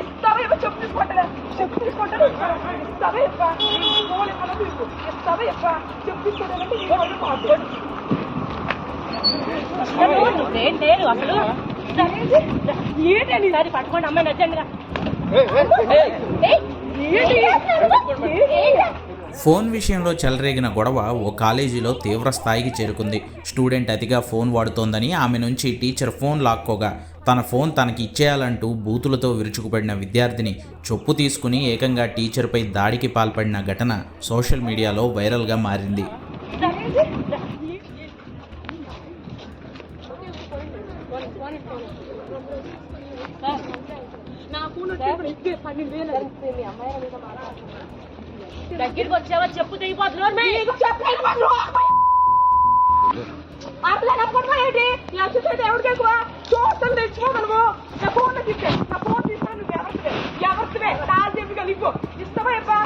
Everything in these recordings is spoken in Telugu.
ఇస్తావా చెప్పు తీసుకుంటా చెప్పు తీసుకుంటా ఇస్తావా తీసుకో ఇస్తావా ఇవ్వ చెప్పు తీసుకుంటానంటే ఈ వాళ్ళు మాట్లాడు నేను లేదు అసలు. ఏంటని సరే పట్టుకోండి. అమ్మాయి నచ్చండి ఫోన్ విషయంలో చెలరేగిన గొడవ ఓ కాలేజీలో తీవ్ర స్థాయికి చేరుకుంది. స్టూడెంట్ అతిగా ఫోన్ వాడుతోందని ఆమె నుంచి టీచర్ ఫోన్ లాక్కోగా తన ఫోన్ తనకి ఇచ్చేయాలంటూ బూతులతో విరుచుకుపడిన విద్యార్థిని చొప్పు తీసుకుని ఏకంగా టీచర్పై దాడికి పాల్పడిన ఘటన సోషల్ మీడియాలో వైరల్గా మారింది. నా ఫోన్ పన్నెండు వేలు మీ అమ్మాయి దగ్గరికి వచ్చావా చెప్పు తెగిపోతున్నారు నమ్మకం ఏంటి? లక్ష ఎవరికి ఎక్కువ చూస్తాను తెచ్చుకోగలము నా ఫోన్ తీస్తే నా ఫోన్ తీస్తాను నువ్వు ఎవరివే ఎవరివే కాలు చెప్పి కలిపో ఇస్తావా ఇంకా?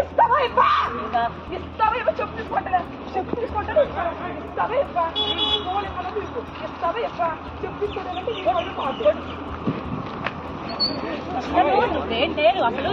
ఇస్తావా ఇంకా? ఇస్తావా ఇవ్వ? చెప్పు తీసుకుంటా చెప్పు తీసుకుంటా ఇస్తావా ఫోన్ తీసుకో చెప్పు ఈ వాళ్ళు లేదు అసలు